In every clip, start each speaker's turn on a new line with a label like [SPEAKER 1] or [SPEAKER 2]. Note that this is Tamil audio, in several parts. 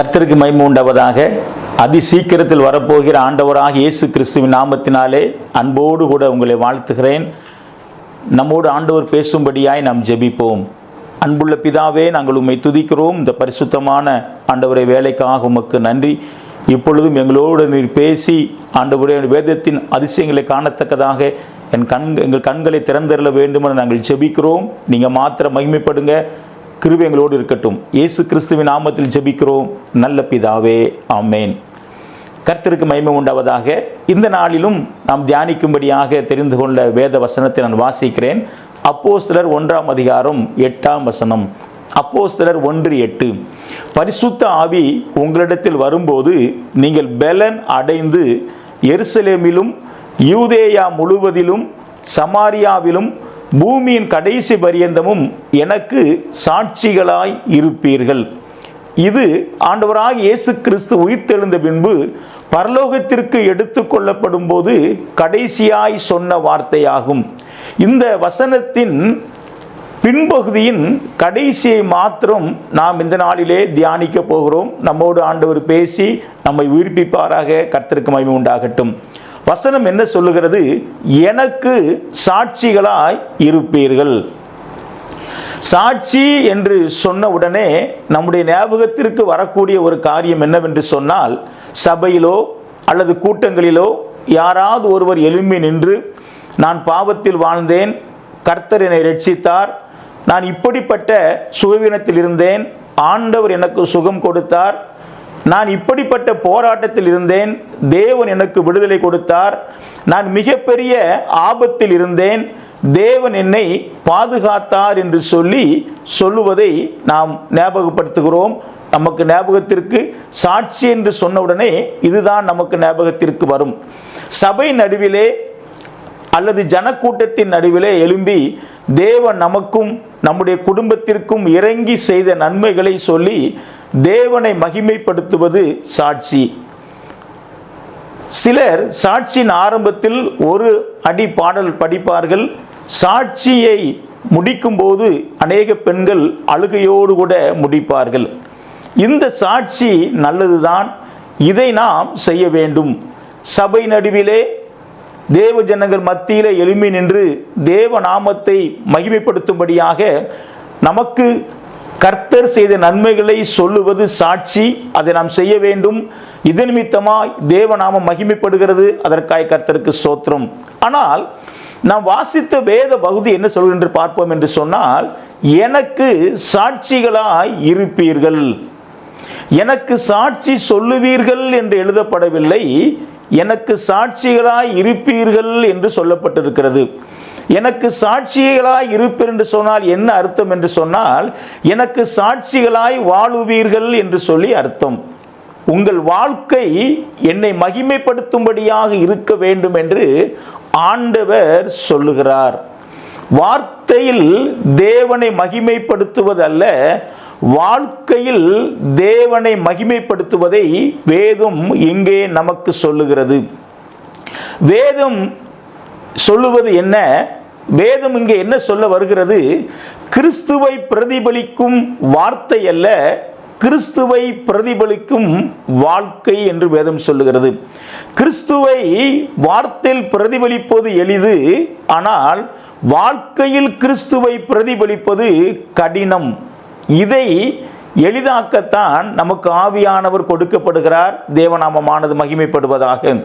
[SPEAKER 1] கர்த்தருக்கு மகிமை உண்டாவதாக. அதி சீக்கிரத்தில் வரப்போகிற ஆண்டவராக இயேசு கிறிஸ்துவின் நாமத்தினாலே அன்போடு கூட உங்களை வாழ்த்துகிறேன். நம்மோடு ஆண்டவர் பேசும்படியாய் நாம் ஜெபிப்போம். அன்புள்ள பிதாவே நாங்கள் உம்மை துதிக்கிறோம். இந்த பரிசுத்தமான ஆண்டவரை வேலைக்காக உமக்கு நன்றி. இப்பொழுதும் எங்களோடு நீர் பேசி ஆண்டவருடைய வேதத்தின் அதிசயங்களை காணத்தக்கதாக என் கண் எங்கள் கண்களை திறந்தருள வேண்டும் என நாங்கள் ஜெபிக்கிறோம். நீங்கள் மாத்திரம் மகிமைப்படுங்க. கிருபை எங்களோடு இருக்கட்டும். இயேசு கிறிஸ்துவின் நாமத்தில் ஜெபிக்கிறோம். நல்ல பிதாவே ஆமேன். கர்த்தருக்கு மகிமை உண்டாவதாக. இந்த நாளிலும் நாம் தியானிக்கும்படியாக தெரிந்து கொண்ட வேத வசனத்தை நான் வாசிக்கிறேன். அப்போஸ்தலர் ஒன்றாம் அதிகாரம் எட்டாம் வசனம். அப்போஸ்தலர் ஒன்று எட்டு. பரிசுத்த ஆவி உங்களிடத்தில் வரும்போது நீங்கள் பெலன் அடைந்து எருசலேமிலும் யூதேயா முழுவதிலும் சமாரியாவிலும் பூமியின் கடைசி பரியந்தமும் எனக்கு சாட்சிகளாய் இருப்பீர்கள். இது ஆண்டவராக இயேசு கிறிஸ்து உயிர்த்தெழுந்த பின்பு பரலோகத்திற்கு எடுத்து கொள்ளப்படும் போது கடைசியாய் சொன்ன வார்த்தையாகும். இந்த வசனத்தின் பின்பகுதியின் கடைசியை மாத்திரம் நாம் இந்த நாளிலே தியானிக்க போகிறோம். நம்மோடு ஆண்டவர் பேசி நம்மை உயிர்ப்பிப்பாராக கர்த்தருக்கு மகிமை உண்டாகட்டும். வசனம் என்ன சொல்லுகிறது? எனக்கு சாட்சிகளாய் இருப்பீர்கள். சாட்சி என்று சொன்ன உடனே நம்முடைய ஞாபகத்திற்கு வரக்கூடிய ஒரு காரியம் என்னவென்று சொன்னால் சபையிலோ அல்லது கூட்டங்களிலோ யாராவது ஒருவர் எழும்பி நின்று நான் பாவத்தில் வாழ்ந்தேன் கர்த்தர் என்னை ரட்சித்தார் நான் இப்படிப்பட்ட சுகவீனத்தில் இருந்தேன் ஆண்டவர் எனக்கு சுகம் கொடுத்தார் நான் இப்படிப்பட்ட போராட்டத்தில் இருந்தேன். தேவன் எனக்கு விடுதலை கொடுத்தார். நான் மிகப்பெரிய ஆபத்தில் இருந்தேன். தேவன் என்னை பாதுகாத்தார் என்று சொல்லி சொல்லுவதை நாம் ஞாபகப்படுத்துகிறோம். நமக்கு ஞாபகத்திற்கு சாட்சி என்று சொன்னவுடனே இதுதான் நமக்கு ஞாபகத்திற்கு வரும். சபை நடுவிலே அல்லது ஜனக்கூட்டத்தின் நடுவிலே எழும்பி தேவன் நமக்கும் நம்முடைய குடும்பத்திற்கும் இறங்கி செய்த நன்மைகளை சொல்லி தேவனை மகிமைப்படுத்துவது சாட்சி. சிலர் சாட்சியின் ஆரம்பத்தில் ஒரு அடி பாடல் படிப்பார்கள். சாட்சியை முடிக்கும்போது அநேக பெண்கள் அழுகையோடு கூட முடிப்பார்கள். இந்த சாட்சி நல்லதுதான். இதை நாம் செய்ய வேண்டும். சபை நடுவிலே தேவ ஜனங்கள் மத்தியில் எழும்பி நின்று தேவ நாமத்தை மகிமைப்படுத்தும்படியாக நமக்கு கர்த்தர் செய்த நன்மைகளை சொல்லுவது சாட்சி. அதை நாம் செய்ய வேண்டும். இது நிமித்தமாய் தேவநாமம் மகிமைப்படுகிறது. அதற்காக கர்த்தருக்கு சோத்திரம் ஆனால் நாம் வாசித்த வேத பகுதி என்ன சொல்கின்ற பார்ப்போம் என்று சொன்னால் எனக்கு சாட்சிகளாய் இருப்பீர்கள். எனக்கு சாட்சி சொல்லுவீர்கள் என்று எழுதப்படவில்லை. எனக்கு சாட்சிகளாய் இருப்பீர்கள் என்று சொல்லப்பட்டிருக்கிறது. எனக்கு சாட்சிகளாய் இருப்பீர் என்று சொன்னால் என்ன அர்த்தம் என்று சொன்னால் எனக்கு சாட்சிகளாய் வாழுவீர்கள் என்று சொல்லி அர்த்தம். உங்கள் வாழ்க்கை என்னை மகிமைப்படுத்தும்படியாக இருக்க வேண்டும் என்று ஆண்டவர் சொல்லுகிறார். வார்த்தையில் தேவனை மகிமைப்படுத்துவதல்ல வாழ்க்கையில் தேவனை மகிமைப்படுத்துவதை வேதம் இங்கே நமக்கு சொல்லுகிறது? வேதம் சொல்லுவது என்ன? வேதம் இங்கே என்ன சொல்ல வருகிறது? கிறிஸ்துவை பிரதிபலிக்கும் வார்த்தை அல்ல கிறிஸ்துவை பிரதிபலிக்கும் வாழ்க்கை என்று வேதம் சொல்லுகிறது. கிறிஸ்துவை வார்த்தையில் பிரதிபலிப்பது எளிது ஆனால் வாழ்க்கையில் கிறிஸ்துவை பிரதிபலிப்பது கடினம். இதை எளிதாக்கத்தான் நமக்கு ஆவியானவர் கொடுக்கப்படுகிறார் தேவநாமமானது மகிமைப்படுவதாக.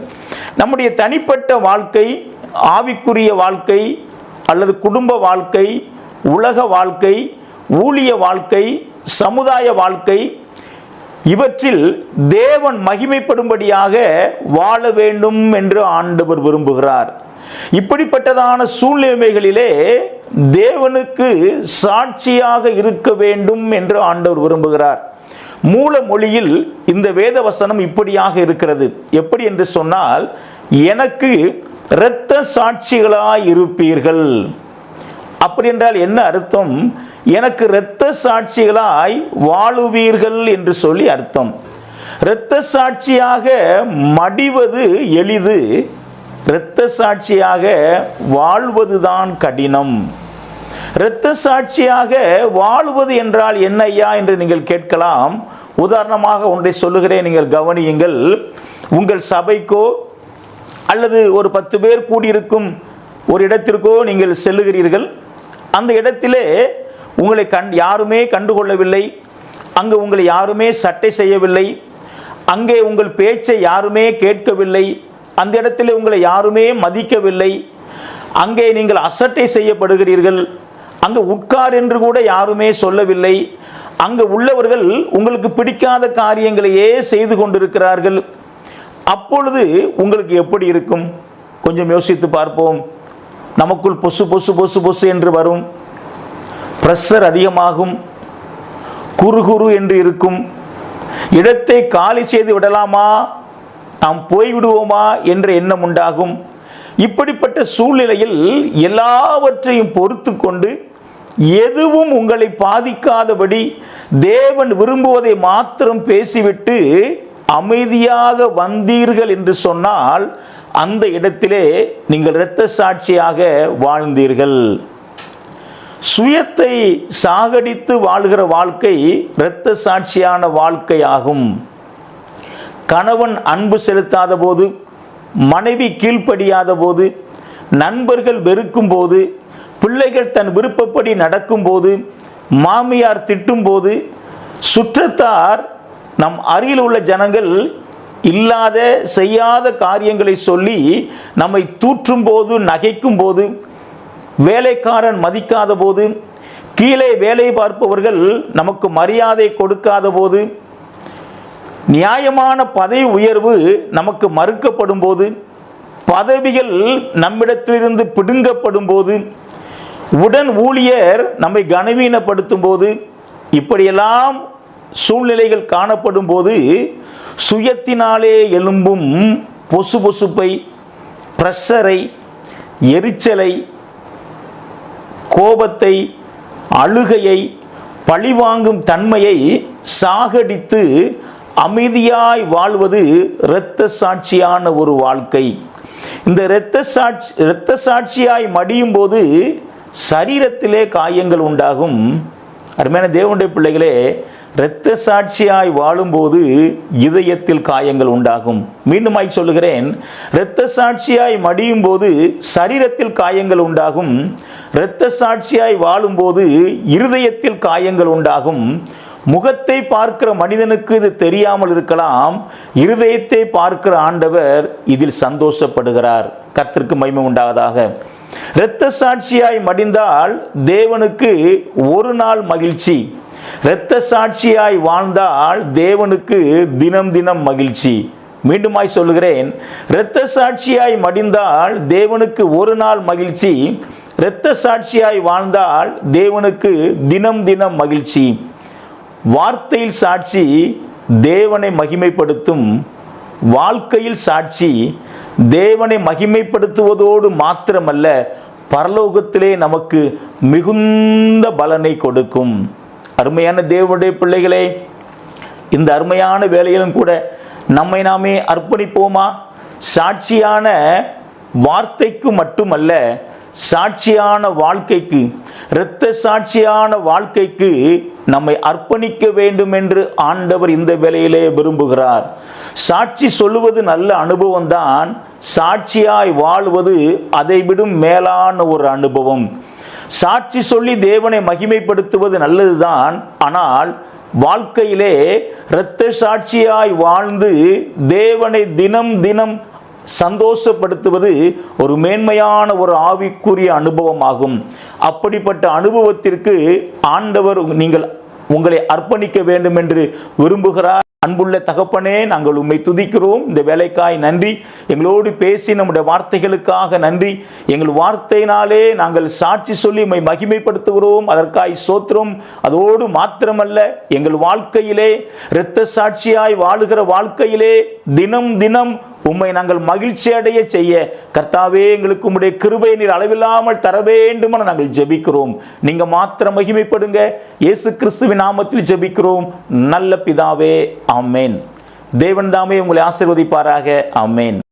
[SPEAKER 1] நம்முடைய தனிப்பட்ட வாழ்க்கை ஆவிக்குரிய வாழ்க்கை அல்லது குடும்ப வாழ்க்கை உலக வாழ்க்கை ஊழிய வாழ்க்கை சமுதாய வாழ்க்கை இவற்றில் தேவன் மகிமைப்படும்படியாக வாழ வேண்டும் என்று ஆண்டவர் விரும்புகிறார். இப்படிப்பட்டதான சூழ்நிலைமைகளிலே தேவனுக்கு சாட்சியாக இருக்க வேண்டும் என்று ஆண்டவர் விரும்புகிறார். மூல மொழியில் இந்த வேத வசனம் இப்படியாக இருக்கிறது. எப்படி என்று சொன்னால் எனக்கு இரத்த சாட்சிகளாய் இருப்பீர்கள். அப்படி என்றால் என்ன அர்த்தம்? எனக்கு இரத்த சாட்சிகளாய் வாழுவீர்கள் என்று சொல்லி அர்த்தம். இரத்த சாட்சியாக மடிவது எளிது. இரத்த சாட்சியாக வாழ்வதுதான் கடினம். இரத்த சாட்சியாக வாழ்வது என்றால் என்ன ஐயா என்று நீங்கள் கேட்கலாம். உதாரணமாக ஒன்றை சொல்லுகிறேன் நீங்கள் கவனியுங்கள். உங்கள் சபைக்கோ அல்லது ஒரு பத்து பேர் கூடியிருக்கும் ஒரு இடத்திற்கோ நீங்கள் செல்லுகிறீர்கள். அந்த இடத்திலே உங்களை கண் யாருமே கண்டுகொள்ளவில்லை. அங்கு உங்களை யாருமே சட்டை செய்யவில்லை. அங்கே உங்கள் பேச்சை யாருமே கேட்கவில்லை. அந்த இடத்திலே உங்களை யாருமே மதிக்கவில்லை. அங்கே நீங்கள் அசட்டை செய்யப்படுகிறீர்கள். அங்கு உட்கார் என்று கூட யாருமே சொல்லவில்லை. அங்கு உள்ளவர்கள் உங்களுக்கு பிடிக்காத காரியங்களையே செய்து கொண்டிருக்கிறார்கள். அப்பொழுது உங்களுக்கு எப்படி இருக்கும்? கொஞ்சம் யோசித்து பார்ப்போம். நமக்குள் பொசு பொசு பொசு பொசு என்று வரும். ப்ரெஷர் அதிகமாகும். குறு குறு என்று இருக்கும். இடத்தை காலி செய்து விடலாமா? நாம் போய்விடுவோமா என்ற எண்ணம் உண்டாகும். இப்படிப்பட்ட சூழ்நிலையில் எல்லாவற்றையும் பொறுத்து கொண்டு எதுவும் உங்களை பாதிக்காதபடி தேவன் விரும்புவதை மாத்திரம் பேசிவிட்டு அமைதியாக வந்தீர்கள் என்று சொன்னால் அந்த இடத்திலே நீங்கள் இரத்த சாட்சியாக வாழ்ந்தீர்கள். சுயத்தை சாகடித்து வாழ்கிற வாழ்க்கை இரத்த சாட்சியான வாழ்க்கையாகும். கணவன் அன்பு செலுத்தாத போது மனைவி கீழ்ப்படியாத போது நண்பர்கள் வெறுக்கும் போது பிள்ளைகள் தன் விருப்பப்படி நடக்கும்போது மாமியார் திட்டும்போது சுற்றத்தார் நம் அருகில் உள்ள ஜனங்கள் இல்லாத செய்யாத காரியங்களை சொல்லி நம்மை தூற்றும் போது நகைக்கும் போது வேலைக்காரன் மதிக்காத போது கீழே வேலை பார்ப்பவர்கள் நமக்கு மரியாதை கொடுக்காத போது நியாயமான பதவி உயர்வு நமக்கு மறுக்கப்படும் போது பதவிகள் நம்மிடத்திலிருந்து பிடுங்கப்படும் போது உடன் ஊழியர் நம்மை கனவீனப்படுத்தும் போது இப்படியெல்லாம் சூழ்நிலைகள் காணப்படும் போது சுயத்தினாலே எழும்பும் பொசு பொசுப்பை ப்ரெஷரை எரிச்சலை கோபத்தை அழுகையை பழிவாங்கும் தன்மையை சாகடித்து அமைதியாய் வாழ்வது இரத்த சாட்சியான ஒரு வாழ்க்கை. இந்த இரத்த சாட்சி இரத்த சாட்சியாய் மடியும் போது சரீரத்திலே காயங்கள் உண்டாகும். அருமையான தேவனுடைய பிள்ளைகளே இரத்த சாட்சியாய் வாழும்போது இதயத்தில் காயங்கள் உண்டாகும். மீண்டுமாய் சொல்லுகிறேன். இரத்த சாட்சியாய் மடியும் போது சரீரத்தில் காயங்கள் உண்டாகும். இரத்த சாட்சியாய் வாழும்போது இருதயத்தில் காயங்கள் உண்டாகும். முகத்தை பார்க்கிற மனிதனுக்கு இது தெரியாமல் இருக்கலாம். இருதயத்தை பார்க்கிற ஆண்டவர் இதில் சந்தோஷப்படுகிறார். கர்த்தருக்கு மகிமை உண்டாவதாக. இரத்த சாட்சியாய் மடிந்தால் தேவனுக்கு ஒரு நாள் மகிழ்ச்சி. இரத்த சாட்சியாய் வாழ்ந்தால் தேவனுக்கு தினம் தினம் மகிழ்ச்சி. மீண்டுமாய் சொல்லுகிறேன் இரத்த சாட்சியாய் மடிந்தால் தேவனுக்கு ஒரு நாள் மகிழ்ச்சி. இரத்த சாட்சியாய் வாழ்ந்தால் தேவனுக்கு தினம் தினம் மகிழ்ச்சி. வார்த்தையில் சாட்சி தேவனை மகிமைப்படுத்தும். வாழ்க்கையில் சாட்சி தேவனை மகிமைப்படுத்துவதோடு மாத்திரமல்ல பரலோகத்திலே நமக்கு மிகுந்த பலனை கொடுக்கும். அருமையான தேவனுடைய பிள்ளைகளே இந்த அருமையான வேலையிலும் கூட நம்மை நாமே அர்ப்பணிப்போமா? சாட்சியான வார்த்தைக்கு மட்டுமல்ல சாட்சியான வாழ்க்கைக்கு இரத்த சாட்சியான வாழ்க்கைக்கு நம்மை அர்ப்பணிக்க வேண்டும் என்று ஆண்டவர் இந்த வேலையிலே விரும்புகிறார். சாட்சி சொல்லுவது நல்ல அனுபவம் தான் சாட்சியாய் வாழ்வது அதை விடும் மேலான ஒரு அனுபவம். சாட்சி சொல்லி தேவனை மகிமைப்படுத்துவது நல்லதுதான். ஆனால் வாழ்க்கையிலே இரத்த சாட்சியாய் வாழ்ந்து தேவனை தினம் தினம் சந்தோஷப்படுத்துவது ஒரு மேன்மையான ஒரு ஆவிக்குரிய அனுபவமாகும். அப்படிப்பட்ட அனுபவத்திற்கு ஆண்டவர் நீங்கள் உங்களை அர்ப்பணிக்க வேண்டும் என்று விரும்புகிறார். அன்புள்ள தகப்பனே நாங்கள் உம்மை துதிக்கிறோம். இந்த வேலைக்காய் நன்றி. எங்களோடு பேசி நம்முடைய வார்த்தைகளுக்காக நன்றி. எங்கள் வார்த்தையினாலே நாங்கள் சாட்சி சொல்லி உம்மை மகிமைப்படுத்துகிறோம். அதற்காய் சோத்திரம் அதோடு மாத்திரமல்ல எங்கள் வாழ்க்கையிலே இரத்த சாட்சியாய் வாழுகிற வாழ்க்கையிலே தினம் தினம் உம்மை நாங்கள் மகிழ்ச்சி அடைய செய்ய. கர்த்தாவே எங்களுக்கு உம்முடைய கிருபை நீர் அளவில்லாமல் தர வேண்டும் என நாங்கள் ஜெபிக்கிறோம். நீங்க மாத்திரம் மகிமைப்படுங்க. இயேசு கிறிஸ்துவின் நாமத்தில் ஜெபிக்கிறோம். நல்ல பிதாவே அமேன் தேவன் தாமே உங்களை ஆசீர்வதிப்பாராக. அமேன்